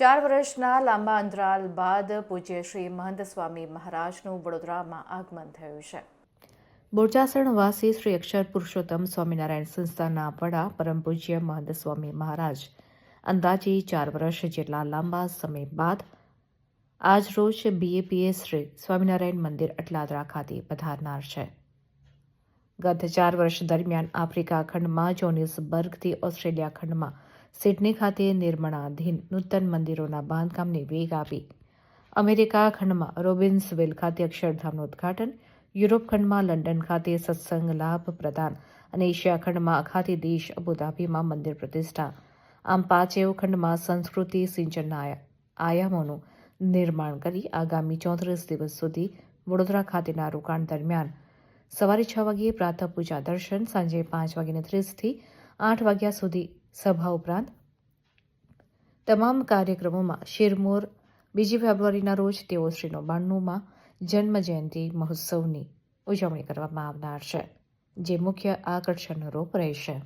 ચાર વર્ષના લાંબા અંતરાલ બાદ પૂજ્ય શ્રી મહંત સ્વામી મહારાજનું વડોદરામાં આગમન થયું છે. બોચાસણવાસી શ્રી અક્ષર પુરુષોત્તમ સ્વામિનારાયણ સંસ્થાના વડા પરમ પૂજ્ય મહંત સ્વામી મહારાજ. અંદાજે ચાર વર્ષ જેટલા લાંબા સમય બાદ આજ રોજ બીએપીએસ શ્રી સ્વામિનારાયણ મંદિર અટલાદરા ખાતે પધારનાર છે. ગત ચાર વર્ષ દરમિયાન આફ્રિકા ખંડમાં જોનિસબર્ગથી ઓસ્ટ્રેલિયા ખંડમાં સિડની ખાતે નિર્માણાધીન નૂતન મંદિરોના બાંધકામને વેગ આપી. અમેરિકા ખંડમાં રોબિન્સવિલ ખાતે અક્ષરધામનું ઉદ્ઘાટન, યુરોપ ખંડમાં લંડન ખાતે સત્સંગ લાભ પ્રદાન અને એશિયા ખંડમાં અખાતી દેશ અબુધાબીમાં મંદિર પ્રતિષ્ઠા. આમ પાંચેવ ખંડમાં સંસ્કૃતિ સિંચનના આયા- આયામોનું નિર્માણ કરી આગામી ચોત્રીસ દિવસ સુધી વડોદરા ખાતેના રોકાણ દરમિયાન સવારે છ વાગ્યે પ્રાતઃ પૂજા દર્શન, સાંજે પાંચ વાગ્યાને ત્રીસથી આઠ વાગ્યા સુધી સભા ઉપરાંત તમામ કાર્યક્રમોમાં શિરમોર, બીજી ફેબ્રુઆરીના રોજ તેઓ શ્રી બાણુંમાં જન્મ જયંતિ મહોત્સવની ઉજવણી કરવામાં આવનાર છે, જે મુખ્ય આકર્ષણનો રૂપ રહેશે.